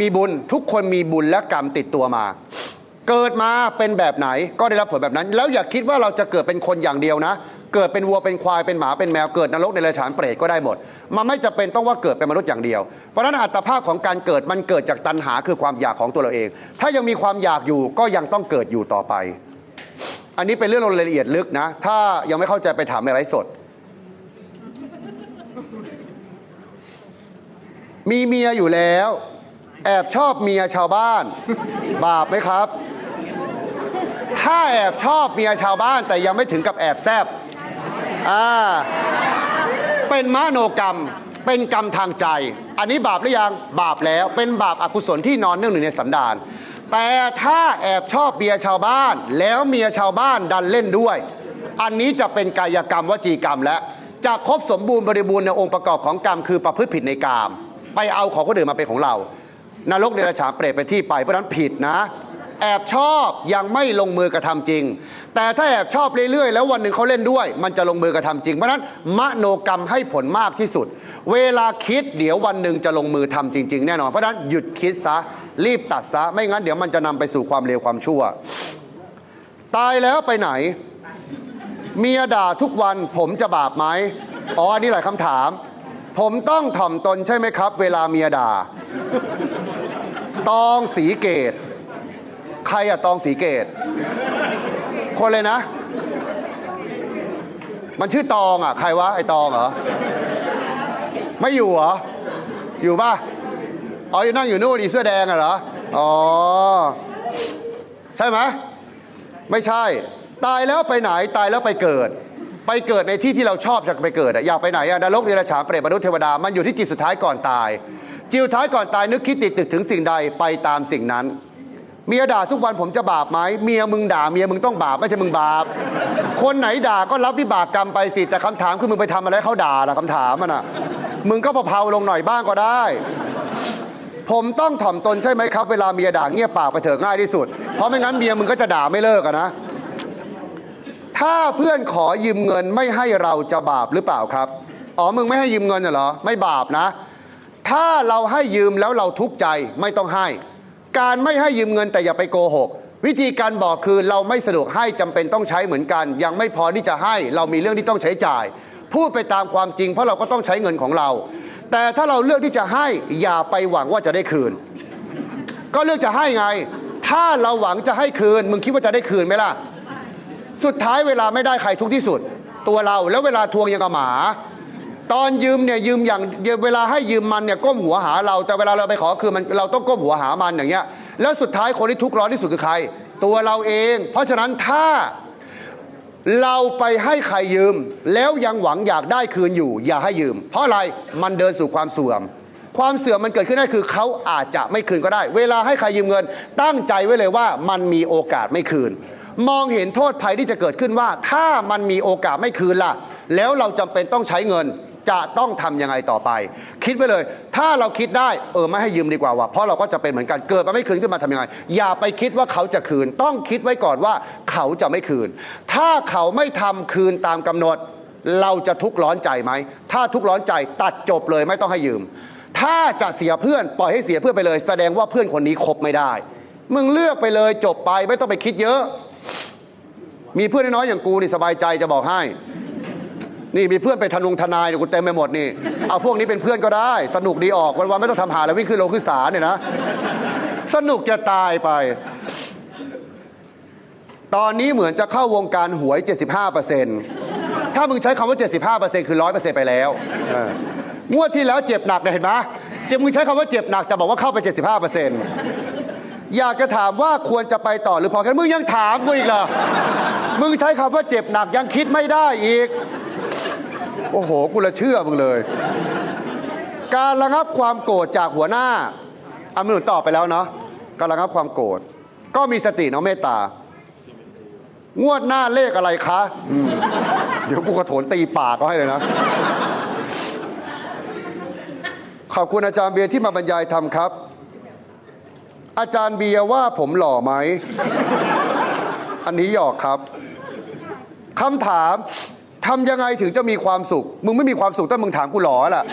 มีบุญทุกคนมีบุญและกรรมติดตัวมา เกิดมาเป็นแบบไหนก็ได้รับผลแบบนั้น แล้วอย่าคิดว่าเราจะเกิดเป็นคนอย่างเดียวนะ เกิดเป็นวัวเป็นควายเป็นหมาเป็นแมวเกิดนรกในเรฉานเปรตก็ได้หมด มันไม่จะเป็นต้องว่าเกิดเป็นมนุษย์อย่างเดียว เพราะฉะนั้นอัตภาพของการเกิดมันเกิดจากตัณหาคือความอยากของตัวเราเอง ถ้ายังมีความอยากอยู่ก็ยังต้องเกิดอยู่ต่อไป อันนี้เป็นเรื่องรายละเอียดลึกนะ ถ้ายังไม่เข้าใจไปถามในไลฟ์สดมีเมียอยู่แล้ว แอบชอบเมียชาวบ้าน บาปไหมครับ ถ้าแอบชอบเมียชาวบ้านแต่ยังไม่ถึงกับแอบแซบอ่าเป็นมโนกรรมเป็นกรรมทางใจ อันนี้บาปหรือยังบาปแล้วเป็นบาปอกุศลที่นอนเนื่องอยู่งในสันดานแต่ถ้าแอบชอบเมียชาวบ้าน แล้วเมียชาวบ้านดันเล่นด้วย อันนี้จะเป็นกายกรรมวจีกรรมและจะครบสมบูรณ์บริบูรณ์ในองค์ประกอบของกรรมคือประพฤติผิดในกามไปเอาของคนอื่นมาเป็นของเรา นรกเดรัจฉานเปรตไปนที่ไปเพราะนั้นผิดนะ แอบชอบยังไม่ลงมือกระทำจริง แต่ถ้าแอบชอบเรื่อยๆ แล้ววันหนึ่งเขาเล่นด้วย มันจะลงมือกระทำจริงเพราะฉะนั้นมโนกรรมให้ผลมากที่สุด เวลาคิดเดี๋ยววันหนึ่งจะลงมือทำจริง ๆ แน่นอนเพราะฉะนั้นหยุดคิดซะรีบตัดซะไม่งั้นเดี๋ยวมันจะนำไปสู่ความเลวความชั่ว ตายแล้วไปไหนเมียด่าทุกวันผมจะบาปไหมอ๋ออันนี้หลายคำถาม ผมต้องถ่อมตนใช่ไหมครับ เวลาเมียด่า ตองสีเกต ใครอะตองสีเกต คนเลยนะ มันชื่อตองอะใครวะไอตองเหรอ ไม่อยู่เหรอ อยู่ป่ะ อ๋ออยู่นั่งอยู่นู่นอีเสื้อแดงอะเหรอ อ๋อ ใช่ไหมไม่ใช่ ตายแล้วไปไหนตายแล้วไปเกิด ไปเกิดในที่ที่เราชอบจะไปเกิดอะอยากไปไหนอะนรกเดรัจฉานเปรตมนุษย์เทวดามันอยู่ที่จิตสุดท้ายก่อนตาย จิตสุดท้ายก่อนตายนึกคิดติดตึกถึงสิ่งใดไปตามสิ่งนั้น เมียด่าทุกวันผมจะบาปไหมเมียมึงด่าเมียมึงต้องบาปไม่ใช่มึงบาป คนไหนด่าก็รับวิบากกรรมไปสิแต่คำถามคือมึงไปทำอะไรเขาด่าล่ะคำถามมันอะ มึงก็เผาๆลงหน่อยบ้างก็ได้ ผมต้องถ่อมตนใช่ไหมครับ เวลาเมียด่าเงียบปากไปเถอะง่ายที่สุด เพราะไม่งั้นเมียมึงก็จะด่าไม่เลิกอะนะถ้าเพื่อนขอยืมเงินไม่ให้เราจะบาปหรือเปล่าครับ อ๋อ มึงไม่ให้ยืมเงินเหรอ ไม่บาปนะ ถ้าเราให้ยืมแล้วเราทุกข์ใจไม่ต้องให้ การไม่ให้ยืมเงินแต่อย่าไปโกหก วิธีการบอกคือเราไม่สะดวกให้จำเป็นต้องใช้เหมือนกัน ยังไม่พอที่จะให้ เรามีเรื่องที่ต้องใช้จ่าย พูดไปตามความจริงเพราะเราก็ต้องใช้เงินของเรา แต่ถ้าเราเลือกที่จะให้อย่าไปหวังว่าจะได้คืน ก็เลือกจะให้ไง ถ้าเราหวังจะให้คืน มึงคิดว่าจะได้คืนไหมล่ะ สุดท้ายเวลาไม่ได้ใครทุกที่สุด ตัวเราแล้วเวลาทวงยังกับหมา ตอนยืมเนี่ยยืมอย่างเวลาให้ยืมมันเนี่ยก้มหัวหาเราแต่เวลาเราไปขอคือมันเราต้องก้มหัวหามันอย่างเงี้ยแล้วสุดท้ายคนที่ทุกข์ร้อนที่สุดคือใคร ตัวเราเอง เพราะฉะนั้นถ้าเราไปให้ใครยืม แล้วยังหวังอยากได้คืนอยู่ อย่าให้ยืม เพราะอะไรมันเดินสู่ความเสื่อม ความเสื่อมมันเกิดขึ้นได้คือเขาอาจจะไม่คืนก็ได้ เวลาให้ใครยืมเงิน ตั้งใจไว้เลยว่ามันมีโอกาสไม่คืน มองเห็นโทษภัยที่จะเกิดขึ้นว่า ถ้ามันมีโอกาสไม่คืนล่ะ แล้วเราจำเป็นต้องใช้เงิน จะต้องทำยังไงต่อไป คิดไว้เลย ถ้าเราคิดได้เออไม่ให้ยืมดีกว่าว่ะเพราะเราก็จะเป็นเหมือนกันเกิดมาไม่คืนขึ้นมาทำยังไง อย่าไปคิดว่าเขาจะคืน ต้องคิดไว้ก่อนว่าเขาจะไม่คืน ถ้าเขาไม่ทำคืนตามกำหนด เราจะทุกข์ร้อนใจไหมถ้าทุกข์ร้อนใจตัดจบเลยไม่ต้องให้ยืม ถ้าจะเสียเพื่อนปล่อยให้เสียเพื่อนไปเลย แสดงว่าเพื่อนคนนี้คบไม่ได้ มึงเลือกไปเลยจบไปไม่ต้องไปคิดเยอะ มีเพื่อนน้อยอย่างกูนี่สบายใจจะบอกให้ นี่มีเพื่อนไปทนุงทนายเนี่ยกูเต็มไปหมดนี่ เอาพวกนี้เป็นเพื่อนก็ได้ สนุกดีออกวันๆไม่ต้องทำหาแล้ววิ่งขึ้นโลขึ้นศาลเนี่ยนะ สนุกจะตายไป ตอนนี้เหมือนจะเข้าวงการหวย 75%ถ้ามึงใช้คำว่า 75%คือ 100%ไปแล้วงวดที่แล้วเจ็บหนักเนี่ยเห็นไหมเจ็บมึงใช้คำว่าเจ็บหนักแต่บอกว่าเข้าไป 75%อยากจะถามว่าควรจะไปต่อหรือพอแค่มึงยังถามกูอีกเหรอ มึงใช้คำว่าเจ็บหนักยังคิดไม่ได้อีก โอ้โห กูละเชื่อมึงเลย การระงับความโกรธจากหัวหน้าอามินุนตอบไปแล้วเนาะการระงับความโกรธก็มีสติเนาะเมตตางวดหน้าเลขอะไรคะเดี๋ยวกูกระโถนตีปากก็ให้เลยนะ ขอบคุณอาจารย์เบียร์ที่มาบรรยายธรรมครับ อาจารย์เบียร์ว่าผมหล่อไหม อันนี้หยอกครับคำถาม ทำยังไงถึงจะมีความสุข มึงไม่มีความสุขถ้ามึงถามกูหล่อแหละ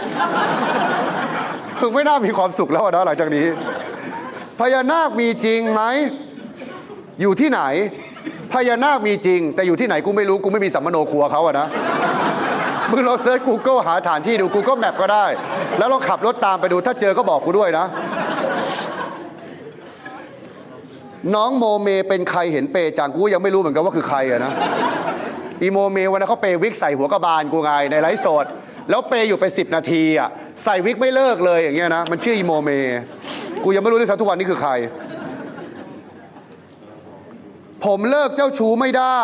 มึงไม่น่ามีความสุขแล้วนะหลังจากนี้ พญานาคมีจริงไหม อยู่ที่ไหน พญานาคมีจริง แต่อยู่ที่ไหนกูไม่รู้กูไม่มีสัมมโนครัวเขาอะนะ มึงเราเซิร์ช Google หาฐานที่ดู Google Map ก็ได้ แล้วเราขับรถตามไปดู ถ้าเจอก็บอกกูด้วยนะ น้องโมเมเป็นใครเห็นเปจังกูยังไม่รู้เหมือนกันว่าคือใครอะนะ อีโมเมวันนั้นเขาเปย์วิกใส่หัวกระบาลกูไงในไลฟ์สด แล้วเปย์อยู่ไปสิบนาทีอะใส่วิกไม่เลิกเลยอย่างเงี้ยนะ มันชื่ออีโมเม กูยังไม่รู้ด้วยซ้ำทุกวันนี้คือใคร ผมเลิกเจ้าชู้ไม่ได้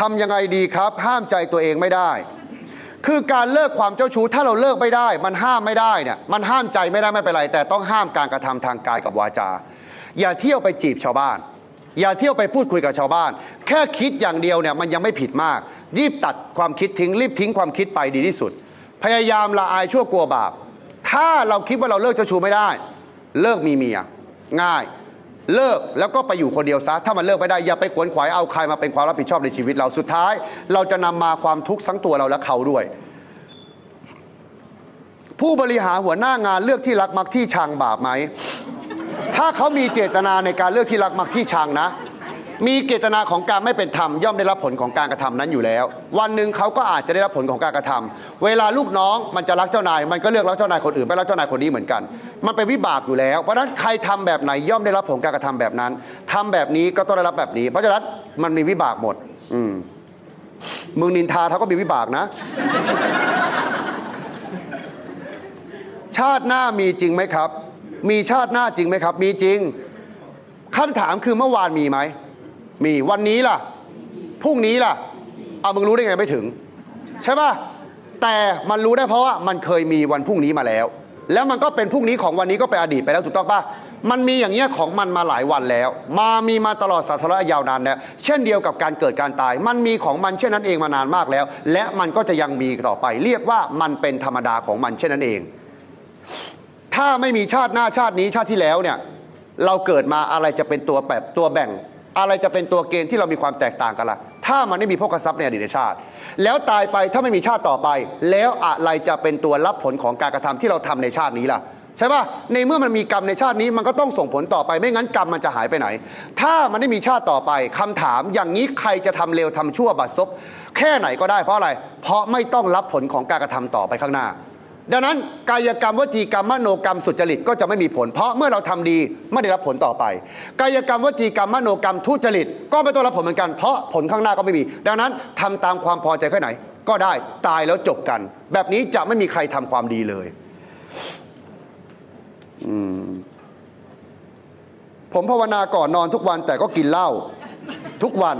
ทำยังไงดีครับ ห้ามใจตัวเองไม่ได้ คือการเลิกความเจ้าชู้ถ้าเราเลิกไม่ได้ มันห้ามไม่ได้เนี่ยมันห้ามใจไม่ได้ไม่เป็นไร แต่ต้องห้ามการกระทำทางกายกับวาจา อย่าเที่ยวไปจีบชาวบ้าน อย่าเที่ยวไปพูดคุยกับชาวบ้าน แค่คิดอย่างเดียวเนี่ยมันยังไม่ผิดมาก รีบตัดความคิดทิ้ง รีบทิ้งความคิดไปดีที่สุด พยายามละอายชั่วกลัวบาป ถ้าเราคิดว่าเราเลิกเจ้าชู้ไม่ได้ เลิกมีเมียง่าย เลิกแล้วก็ไปอยู่คนเดียวซะ ถ้ามันเลิกไม่ได้อย่าไปขวนขวายเอาใครมาเป็นความรับผิดชอบในชีวิตเราสุดท้าย เราจะนำมาความทุกข์ทั้งตัวเราและเขาด้วย ผู้บริหารหัวหน้างานเลือกที่รักมักที่ชังบาปไหม ถ้าเขามีเจตนาในการเลือกที่รักมักที่ชังนะ มีเจตนาของการไม่เป็นธรรมย่อมได้รับผลของการกระทำนั้นอยู่แล้ว วันหนึ่งเขาก็อาจจะได้รับผลของการกระทำเวลาลูกน้องมันจะรักเจ้านาย มันก็เลือกรักเจ้านายคนอื่นไม่รักเจ้านายคนนี้เหมือนกัน มันเป็นวิบากอยู่แล้ว เพราะฉะนั้นใครทำแบบไหนย่อมได้รับผลการกระทำแบบนั้นทำแบบนี้ก็ต้องได้รับแบบนี้ เพราะฉะนั้นมันมีวิบากหมด อืมมึงนินทาเขาก็มีวิบากนะ ชาติหน้ามีจริงไหมครับ มีชาติหน้าจริงไหมครับ มีจริงคำถามคือเมื่อวานมีไหม มีวันนี้ล่ะ พรุ่งนี้ล่ะ เอามึงรู้ได้ไงไม่ถึง ใช่ป่ะ แต่มันรู้ได้เพราะว่ามันเคยมีวันพรุ่งนี้มาแล้ว แล้วมันก็เป็นพรุ่งนี้ของวันนี้ก็เป็นอดีตไปแล้วถูกต้องป่ะ มันมีอย่างเงี้ยของมันมาหลายวันแล้ว มามีมาตลอดสาธารณยาวนานแล้วเช่นเดียวกับการเกิดการตาย มันมีของมันเช่นนั้นเองมานานมากแล้ว และมันก็จะยังมีต่อไป เรียกว่ามันเป็นธรรมดาของมันเช่นนั้นเอง ถ้าไม่มีชาติหน้าชาตินี้ชาติที่แล้วเนี่ยเราเกิดมาอะไรจะเป็นตัวแบบตัวแบ่ง อะไรจะเป็นตัวเกณฑ์ที่เรามีความแตกต่างกันล่ะถ้ามันไม่มีพกทรัพย์ในอดีตชาติ แล้วตายไปถ้าไม่มีชาติต่อไป แล้วอะไรจะเป็นตัวรับผลของการกระทำที่เราทำในชาตินี้ล่ะใช่ป่ะในเมื่อมันมีกรรมในชาตินี้มันก็ต้องส่งผลต่อไปไม่งั้นกรรมมันจะหายไปไหน ถ้ามันไม่มีชาติต่อไปคำถามอย่างนี้ใครจะทำเลวทำชั่วบัดซบแค่ไหนก็ได้เพราะอะไร เพราะไม่ต้องรับผลของการกระทำต่อไปข้างหน้า ดังนั้นกายกรรมวจีกรรมมโนกรรมสุจริตก็จะไม่มีผล เพราะเมื่อเราทำดีไม่ได้รับผลต่อไป กายกรรมวจีกรรมมโนกรรมทุจริต ก็ไม่ต้องรับผลเหมือนกันเพราะผลข้างหน้าก็ไม่มี ดังนั้นทำตามความพอใจแค่ไหน ก็ได้ตายแล้วจบกัน แบบนี้จะไม่มีใครทำความดีเลยมผมภาวนาก่อนนอนทุกวันแต่ก็กินเหล้าทุกวัน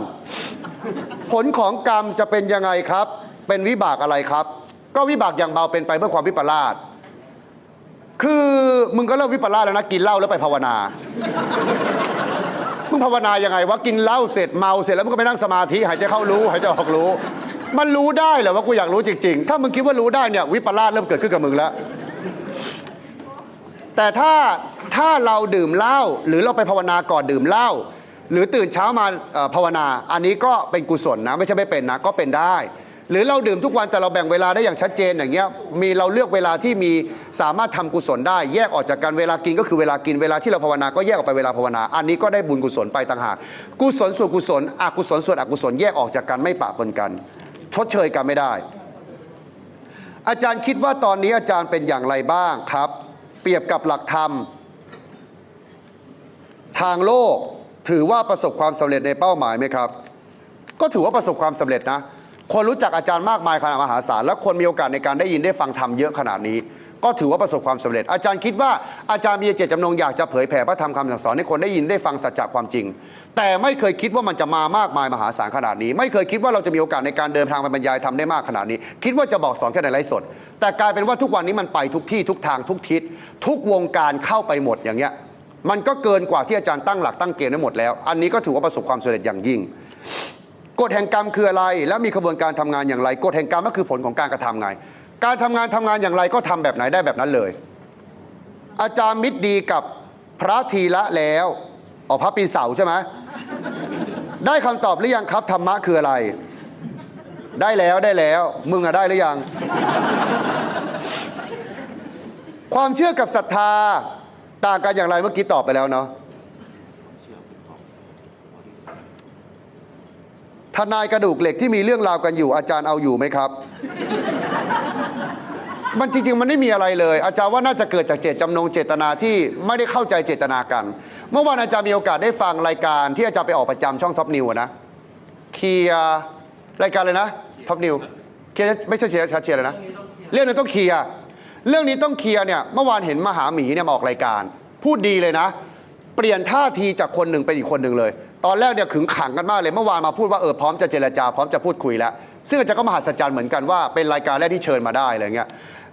ผลของกรรมจะเป็นยังไงครับ เป็นวิบากอะไรครับ ก็วิบากอย่างเบาเป็นไปเพื่อความวิปลาสคือมึงก็เริ่มวิปลาสแล้วนะกินเหล้าแล้วไปภาวนา มึงภาวนายังไงวะกินเหล้าเสร็จเมาเสร็จแล้วมึงก็ไปนั่งสมาธิหายใจเข้ารู้หายใจออกรู้ มันรู้ได้เหรอว่ากูอยากรู้จริง ๆ ถ้ามึงคิดว่ารู้ได้เนี่ยวิปลาสเริ่มเกิดขึ้นกับมึงแล้ว แต่ถ้าถ้าเราดื่มเหล้าหรือเราไปภาวนาก่อนดื่มเหล้าหรือตื่นเช้ามาภาวนา อันนี้ก็เป็นกุศลนะ ไม่ใช่ไม่เป็นนะก็เป็นได้ หรือเราดื่มทุกวันแต่เราแบ่งเวลาได้อย่างชัดเจนอย่างเงี้ยมีเราเลือกเวลาที่มีสามารถทำกุศลได้แยกออกจากกันเวลากินก็คือเวลากินเวลาที่เราภาวนาก็แยกออกไปเวลาภาวนา อันนี้ก็ได้บุญกุศลไปต่างหากกุศลส่วนกุศลอกุศลส่วนอกุศลแยกออกจากกันไม่ปะปนกัน ชดเชยกันไม่ได้ อาจารย์คิดว่าตอนนี้อาจารย์เป็นอย่างไรบ้างครับ เปรียบกับหลักธรรม ทางโลกถือว่าประสบความสำเร็จในเป้าหมายไหมครับ ก็ถือว่าประสบความสำเร็จนะ คนรู้จักอาจารย์มากมายขนาดมหาศาล และคนมีโอกาสในการได้ยินได้ฟังธรรมเยอะขนาดนี้ ก็ถือว่าประสบความสำเร็จ อาจารย์คิดว่าอาจารย์มีเจตจำนงอยากจะเผยแผ่พระธรรมคำสั่งสอนให้คนได้ยินได้ฟังสัจจะความจริง แต่ไม่เคยคิดว่ามันจะมามากมายมหาศาลขนาดนี้ ไม่เคยคิดว่าเราจะมีโอกาสในการเดินทางไปบรรยายทำได้มากขนาดนี้ คิดว่าจะบอกสอนแค่ในไลฟ์สด แต่กลายเป็นว่าทุกวันนี้มันไปทุกที่ทุกทางทุกทิศทุกวงการเข้าไปหมดอย่างเงี้ยมันก็เกินกว่าที่อาจารย์ตั้งหลักตั้งเกณฑ์ไว้หมดแล้ว อันนี้ก็ถือว่าประสบความสำเร็จอย่างยิ่ง กฎแห่งกรรมคืออะไร และมีกระบวนการทำงานอย่างไรกฎแห่งกรรมก็คือผลของการกระทำไง การทำงานทำงานอย่างไรก็ทำแบบไหนได้แบบนั้นเลย อาจารย์มิตรดีกับพระทีละแล้วออกพระปีเสาใช่ไหมได้คำตอบหรือยังครับธรรมะคืออะไร ได้แล้วได้แล้ว มึงอะได้หรือยัง ความเชื่อกับศรัทธาต่างกันอย่างไรเมื่อกี้ตอบไปแล้วเนาะ นายกระดูกเหล็กที่มีเรื่องราวกันอยู่อาจารย์เอาอยู่ไหมครับ มันจริงๆ มันไม่มีอะไรเลย อาจารย์ว่าน่าจะเกิดจากเจตจำนงเจตนาที่ไม่ได้เข้าใจเจตนากัน เมื่อวานอาจารย์มีโอกาสได้ฟังรายการที่อาจารย์ไปออกประจำช่องท็อปนิวนะเคลียร์รายการเลยนะท็อปนิวเคลียร์ไม่ใช่เชียร์เชียร์เลยนะเรื่องนี้ต้องเคลียร์เรื่องนี้ต้องเคลียร์เนี่ยเมื่อวานเห็นมหาหมีเนี่ยมาออกรายการ พูดดีเลยนะ เปลี่ยนท่าทีจากคนหนึ่งเป็นอีกคนหนึ่งเลย ตอนแรกเนี่ยขึงขังกันมากเลยเมื่อวานมาพูดว่าเออพร้อมจะเจรจาพร้อมจะพูดคุยแล้ว ซึ่งอาจารย์ก็มหัศจรรย์เหมือนกันว่าเป็นรายการแรกที่เชิญมาได้อะไรเงี้ย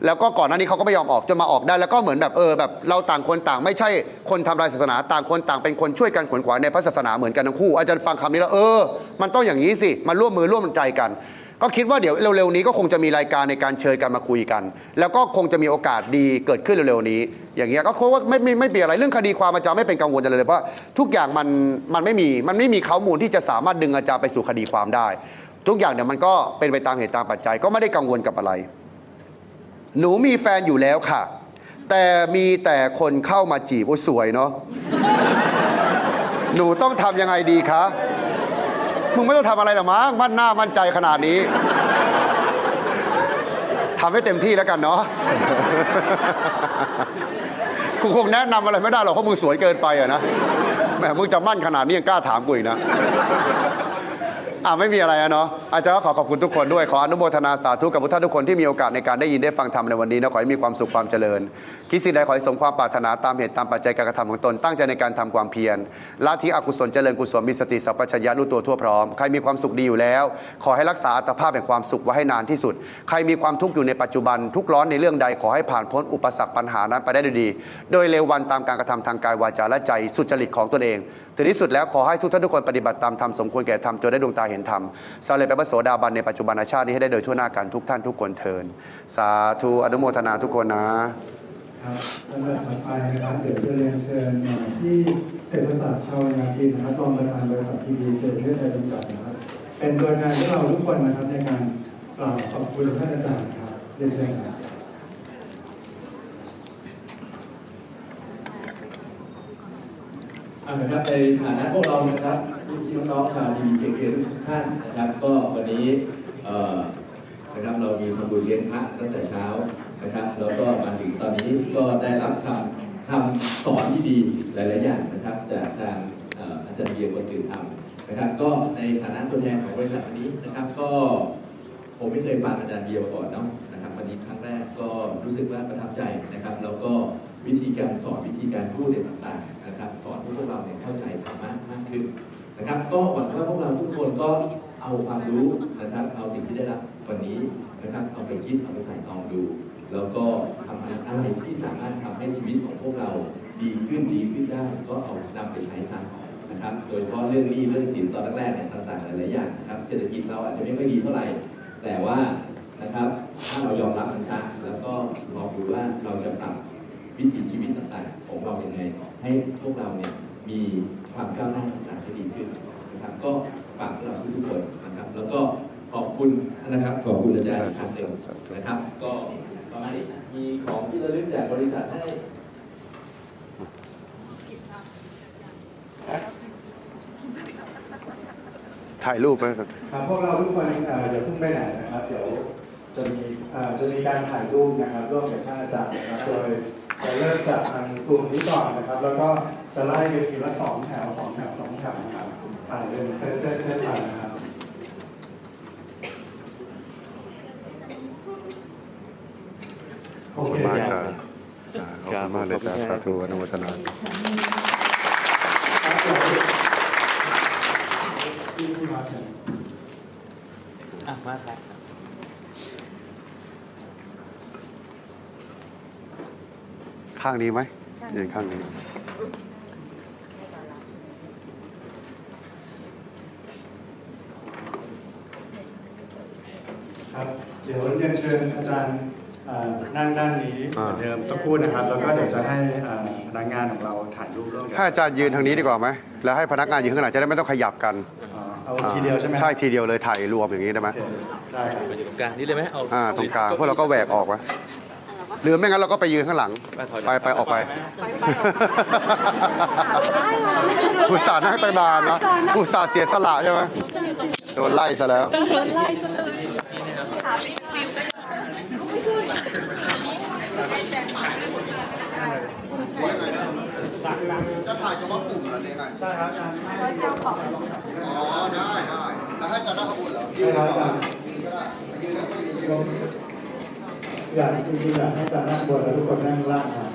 แล้วก็ก่อนหน้านี้เขาก็ไม่ยอมออกจนมาออกได้แล้วก็เหมือนแบบเออแบบเราต่างคนต่างไม่ใช่คนทำลายศาสนาต่างคนต่างเป็นคนช่วยกันขวนขวายในพระศาสนาเหมือนกันทั้งคู่อาจารย์ฟังคำนี้แล้วเออ มันต้องอย่างนี้สิมาร่วมมือร่วมใจกัน ก็คิดว่าเดี๋ยวเร็วๆนี้ก็คงจะมีรายการในการเชิญกันมาคุยกัน แล้วก็คงจะมีโอกาสดีเกิดขึ้นเร็วๆนี้ อย่างเงี้ยก็คงว่าไม่ไม่ไม่มีอะไรเรื่องคดีความอาจารย์ไม่เป็นกังวลอะไรเลยเพราะทุกอย่างมันมันไม่มีมันไม่มีข้อมูลที่จะสามารถดึงอาจารย์ไปสู่คดีความได้ ทุกอย่างเนี่ยมันก็เป็นไปตามเหตุตามปัจจัย ก็ไม่ได้กังวลกับอะไร หนูมีแฟนอยู่แล้วค่ะ แต่มีแต่คนเข้ามาจีบโอ้สวยเนาะหนูต้องทำยังไงดีคะ มึงไม่ต้องทำอะไรหรอกมั้งมั่นหน้ามั่นใจขนาดนี้ทำให้เต็มที่แล้วกันเนาะกูคงแนะนำอะไรไม่ได้หรอกเพราะมึงสวยเกินไปอะนะแหมมึงจะมั่นขนาดนี้ยังกล้าถามกูอีกนะ อ่าไม่มีอะไรอะเนาะอาจารย์ก็ขอขอบคุณทุกคนด้วยขออนุโมทนาสาธุกับทุกท่านทุกคนที่มีโอกาสในการได้ยินได้ฟังธรรมในวันนี้นะขอให้มีความสุขความเจริญ คิดสิ่งใดขอให้สมความปรารถนาตามเหตุตามปัจจัยการกระทำของตนตั้งใจในการทำความเพียรละทิ้งอกุศลเจริญกุศลมีสติสัพพัญญะรู้ตัวทั่วพร้อมใครมีความสุขดีอยู่แล้ว ขอให้รักษาอัตภาพแห่งความสุขไว้ให้นานที่สุด ใครมีความทุกข์อยู่ในปัจจุบันทุกข์ร้อนในเรื่องใดขอให้ผ่านพ้นอุปสรรคปัญหานั้นไปได้ด้วยดี โดยเร็ววันตามการกระทำทางกายวาจาและใจสุจริตของตนเองถึงที่สุดแล้วขอให้ทุกท่านทุกคนปฏิบัติตามธรรมสมควรแก่ธรรมจนได้ดวงตาเห็นธรรมสำเร็จเป็นพระโสดาบันในปัจจุบันชาตินี้ให้ได้โดยทั่วหน้ากันทุกท่านทุกคนเทิน สาธุอนุโมทนาทุกคนนะครับสำหรับต่อไปนะครับเดี๋ยวจะเรียนเชิญเอ่อที่เศรษฐศาสตร์ชาวนาจีนนะครับรองประธานบริษัททีวีเจริญไทยจำกัดนะครับเป็นตัวแทนของเราทุกคนนะครับในการกล่าวขอบคุณท่านอาจารย์ครับเรียนเชิญครับ เอาละครับในฐานะพวกเรานะครับพี่น้องๆชาวดีบีเคทุกท่านนะครับก็วันนี้นะครับเรามีทำบุญเลี้ยงพระตั้งแต่เช้านะครับแล้วก็มาถึงตอนนี้ก็ได้รับคำคำสอนที่ดีหลายๆอย่างนะครับจากทางเอ่ออาจารย์เบียร์คนตื่นทำนะครับ ก็ในฐานะตัวแทนของบริษัทวันนี้นะครับ ก็ผมไม่เคยฟังอาจารย์เบียร์มาก่อนเนาะนะครับวันนี้ครั้งแรกก็รู้สึกว่าประทับใจนะครับ แล้วก็ วิธีการสอนวิธีการพูดอะไรต่างๆนะครับ สอนให้พวกเราเนี่ยเข้าใจธรรมะมากขึ้นนะครับ ก็หวังว่าพวกเราทุกคนก็เอาความรู้นะครับ เอาสิ่งที่ได้รับวันนี้นะครับ เอาไปคิดเอาไปถ่ายตองดู แล้วก็ทำอะไรที่สามารถทำให้ชีวิตของพวกเราดีขึ้นดีขึ้นได้ ก็เอานำไปใช้ซะนะครับ โดยเฉพาะเรื่องนี้เรื่องสินตอนแรกๆเนี่ยต่างๆหลายๆอย่างนะครับเศรษฐกิจเราอาจจะไม่ค่อยดีเท่าไหร่แต่ว่านะครับ ถ้าเรายอมรับมันซะแล้วก็ลองดูว่าเราจะปรับ วิถีชีวิตต่างๆ ของเราอย่างไงให้พวกเราเนี่ยมีความก้าวหน้าต่างๆที่ดีขึ้นนะครับ ก็ฝากพวกเราทุกๆคนนะครับ แล้วก็ขอบคุณนะครับ ขอบคุณอาจารย์ครั้งหนึ่งนะครับ ก็ประมาณนี้มีของที่ระลึกจากบริษัทให้ถ่ายรูปไปครับพวกเราทุกคนเอ่ออย่าเพิ่งไปไหนนะครับ เดี๋ยวจะมีเอ่อจะมีการถ่ายรูปนะครับร่วมกับท่านอาจารย์นะครับโดย จะเริ่มจากทางกลุ่มนี้ก่อนนะครับ แล้วก็จะไล่ไปทีละสองแถวสองแถวสองแถวนะครับถ่ายเป็นเส้นเส้นเส้นไปนะครับขอบคุณมากจ้าขอบคุณมากเลยจ้าสาธุอนุโมทนาที่ที่มาเชิญอะมาครับ ข้างนี้ไหมยืนข้างนี้ ครับเดี๋ยวเรียนเชิญอาจารย์เอ่อนั่งด้านนี้เหมือนเดิมสักครู่นะครับ แล้วก็เดี๋ยวจะให้เอ่อพนักงานของเราถ่ายรูปร่วมกัให้อาจารย์ยืนทางนี้ดีกว่าไหมแล้วให้พนักงานยืนข้างหลังจะได้ไม่ต้องขยับกันอ๋อเอาทีเดียวใช่ไหมใช่ทีเดียวเลยถ่ายรวมอย่างนี้ได้ไหมโอเคได้ครับ มาอยู่ตรงกลางนี่เลยไหมเอาอ่าตรงกลางพวกเราก็แหวกออกไว้ห รือไม่งั้นเราก็ไปยืนข้างหลัง ไปไปออกไปอุตส่าห์นั่งตั้งนานนะอุตส่าห์เสียสละใช่ไหมโดนไล่ซะแล้วจะถ่ายเฉพาะกลุ่มเหรอเนี่ยไงใช่ครับอาจารย์อ๋อได้ได้แล้วให้อาจารย์นั่งข้างบนเหรอใช่ครับอาจารย์ยืนก็ได้ยืนแล้วไม่ยืนลง อยากจริงๆอยากให้อาจารย์นั่งบนแล้วทุกคนนั่งล่างครับ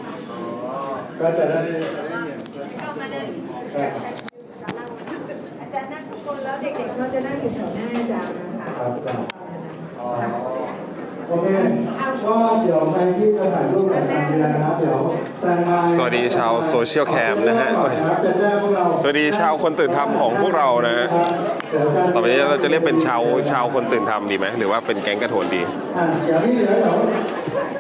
ก็จะได้ได้เห็นใช่ครับอาจารย์นั่งข้างบนแล้วเด็กๆเขาจะนั่งอยู่แถวหน้าอาจารย์นะคะครับอาจารย์โอเค ก็เดี๋ยวใครที่จะถ่ายรูปกับอาจารย์เบียร์นะครับเดี๋ยวแซงมาสวัสดีชาวโซเชียลแคมนะฮะจะแจ้งพวกเราสวัสดีชาวคนตื่นทำของพวกเรานะฮะเดี๋ยวอาจารย์ต่อไปนี้เราจะเรียกเป็นชาวชาวคนตื่นทำดีไหม หรือว่าเป็นแก๊งกระโถนดีอะเดี๋ยวนี่เดี๋ยวเดี๋ยว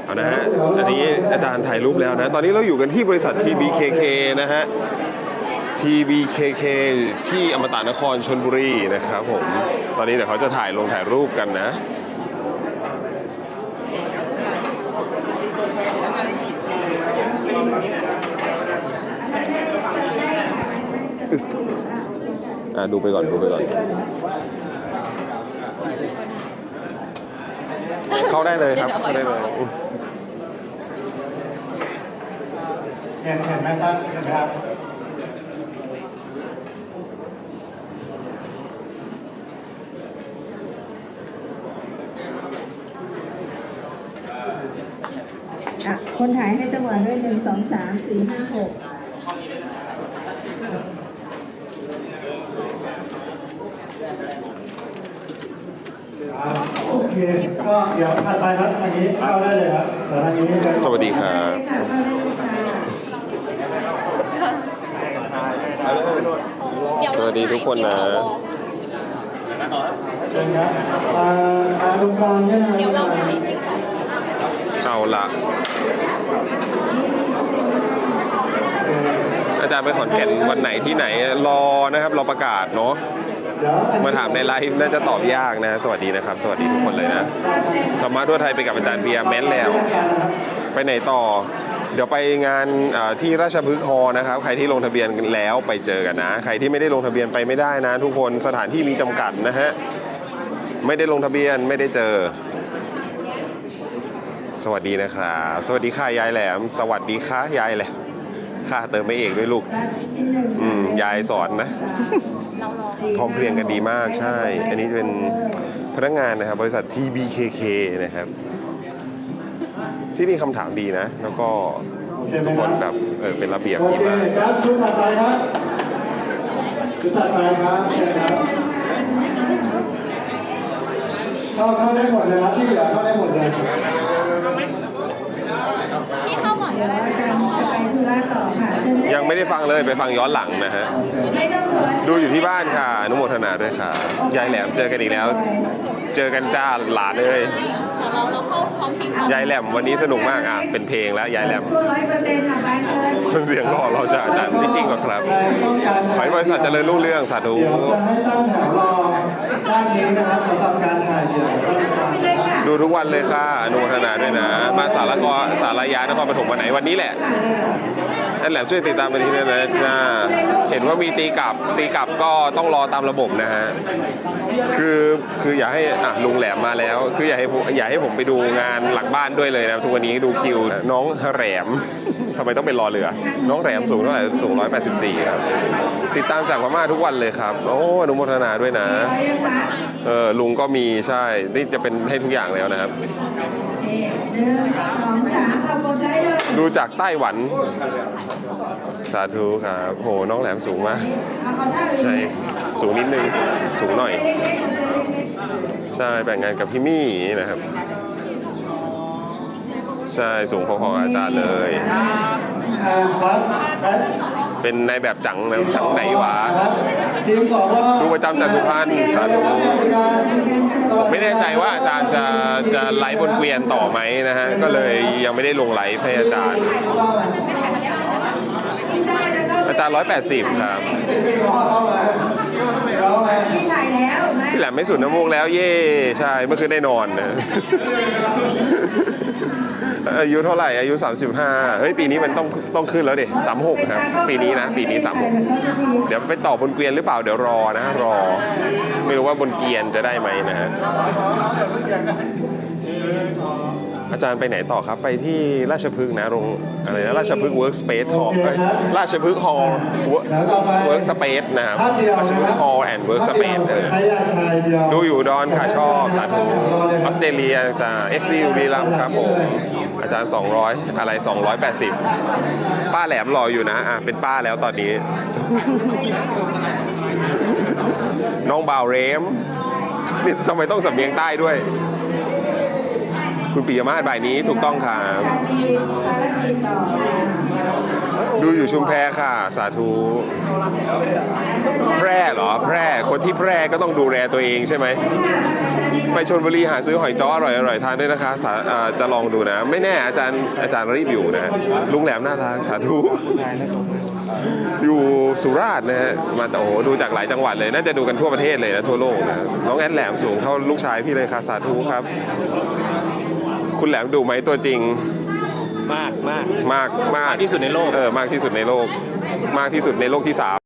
เอานะฮะ อันนี้อาจารย์ถ่ายรูปแล้วนะ ตอนนี้เราอยู่กันที่บริษัท TBKK นะฮะ TBKK ที่อมตะนครชนบุรีนะครับผม ตอนนี้เดี๋ยวเขาจะถ่ายลงถ่ายรูปกันนะ อึ๊สอะดูไปก่อนดูไปก่อน เข้าได้เลยครับเข้าได้เลยเห็นเห็นไหมครับเห็นไหมครับอะคนถ่ายให้จังหวะด้วยหนึ่งสองสามสี่ห้าหก โอเค ก็เดี๋ยวถัดไปครับทางนี้เข้าได้เลยครับแต่ทางนี้จะสวัสดีครับค่ะเข้าได้เลยค่ะสวัสดีทุกคนนะเชิญครับอ่าอ่าตรงกลางเนี่ยนะเดี๋ยวเราถ่ายเอาละอาจารย์ไปขอนแก่นวันไหนที่ไหนรอนะครับรอประกาศเนาะเดี๋ยว มาถามในไลฟ์น่าจะตอบยากนะ สวัสดีนะครับ สวัสดีทุกคนเลยนะธรรมะทั่วไทยไปกับอาจารย์เบียร์แม้นแล้ว ไปไหนต่อ เดี๋ยวไปงานที่ราชพฤกษ์ฮอนะครับ ใครที่ลงทะเบียนแล้วไปเจอกันนะ ใครที่ไม่ได้ลงทะเบียนไปไม่ได้นะ ทุกคนสถานที่มีจำกัดนะฮะไม่ได้ลงทะเบียนไม่ได้เจอ สวัสดีนะครับ สวัสดีค่ะยายแหลม สวัสดีค่ะยายแหลม ค่าเติมไม่เอกด้วยลูก อืมยายสอนนะ พร้อมเพรียงกันดีมากใช่ อันนี้จะเป็นพนักงานนะครับ บริษัท TBKK นะครับ ที่นี่คำถามดีนะ แล้วก็ทุกคนแบบเออเป็นระเบียบโอดีเคมากครับชุดถัดไปครับชุดถัดไปครับเชิญครับเข้าเข้าได้หมดเลยครับที่เหลือเข้าได้หมดเลยเดี๋ยวอาจารย์ จะไปธุระต่อค่ะเชิญยังไม่ได้ฟังเลยไปฟังย้อนหลังนะฮะ ไม่ต้องเขินดูอยู่ที่บ้านค่ะอนุโมทนาด้วยค่ะ ยายแหลมเจอกันอีกแล้ว เจอกันจ้าหลานเลยยายแหลมวันนี้สนุกมากอะเป็นเพลงแล้วยายแหลม ช่วยร้อยเปอร์เซ็นต์ค่ะบ้านเชิญคนเสียงหล่อเราจะอาจารย์ไม่จริงหรอกครับใครต้องการขอให้บริษัทเจริญรุ่งเรื่องสาธุ เดี๋ยวจะให้ตั้งแถวรอด้านนี้นะครับสำหรับการถ่ายเดี่ยว ดูทุกวันเลยค่ะอนุโมทนาด้วยนะ มาสารคอสารยานครปฐมวันไหนวันนี้แหละนั่นแหละช่วยติดตามไปที่นั่นนะจ้าเห็นว่ามีตีกลับตีกลับก็ต้องรอตามระบบนะฮะคือคืออยากให้อะลุงแหลมมาแล้ว คืออยากให้อยากให้ผมไปดูงานหลังบ้านด้วยเลยนะทุกวันนี้ดูคิวน้องแหลม ทำไมต้องเป็นรอเรือ น้องแหลมสูงเท่าไหร่สูง 184 ครับ ติดตามจากพม่าทุกวันเลยครับ โอ้อนุโมทนาด้วยนะร้อยยังคะเออลุงก็มีใช่ นี่จะเป็นให้ทุกอย่างแล้วนะครับหนึ่งสองสามเอากดได้เลยดูจากไต้หวัน สาธุครับโหน้องแหลมสูงมากเอาเอาท่าใช่สูงนิดนึง สูงหน่อยเล็กๆเล็กใช่แบ่งงานกับพี่มี่นะครับ ใช่สูงพอๆกับอาจารย์เลย เป็นนายแบบจังนะจังไหนวะครับองว่าดูประจำจากสุพรรณสาธุผมไม่แน่ใจว่าอาจารย์จะจะไลฟ์บนเกวียนต่อไหมนะฮะก็เลยยังไม่ได้ลงไลฟ์ให้อาจารย์ๆพี่ชายแล้อาจารย์180ครับพี่ถ่ายแล้วนะพี่แหลมไม่สุดน้ำมูกแล้ว เย่ใช่ เมื่อคืนได้นอนนะ อายุเท่าไหร่อายุ 35 เฮ้ยปีนี้มันต้องต้องขึ้นแล้วดิ36ครับปีนี้นะ ปีนี้ 36 เดี๋ยวไปต่อบนเกวียนหรือเปล่าเดี๋ยวรอนะ รอ ไม่รู้ว่าบนเกวียนจะได้ไหมนะ อาจารย์ไปไหนต่อครับไปที่ราชพฤกษ์นะโรงอะไรนะราชพฤกษ์เวิร์กสเปซฮอลราชพฤกษ์ฮอลเวิร์กสเปซนะครับราชพฤกษ์ฮอลแอนด์เวิร์กสเปซเออใครอยดูอยู่ดอนค่ะชอบสาธุออสเตรเลียจะ FC บุรีรัมย์ครับผม อาจารย์ 200 อะไร 280 ป้าแหลมรออยู่นะอะเป็นป้าแล้วตอนนี้ น้องบ่าวเรมนี่ทำไมต้องสำเนียงใต้ด้วย คุณปิยมาศบ่ายนี้ถูกต้องครับ ดูอยู่ชุมแพค่ะ สาธุ แพร่เหรอ แพร่ คนที่แพร่ก็ต้องดูแลตัวเองใช่ไหม ไปชนบุรีหาซื้อหอยจ้ออร่อยอร่อยทานด้วยนะคะสาจะลองดูนะ ไม่แน่อาจารย์อาจารย์รีบอยู่นะลุงแหลมน่ารักสาธุ อยู่สุราษฎร์นะฮะ มาแต่โอ้โหดูจากหลายจังหวัดเลย น่าจะดูกันทั่วประเทศเลยนะทั่วโลกนะ น้องแอนแหลมสูงเท่าลูกชายพี่เลยค่ะสาธุครับ คุณแหลมดูไหมตัวจริง มากมากมากมากที่สุดในโลก เออมากที่สุดในโลก มากที่สุดในโลกที่สาม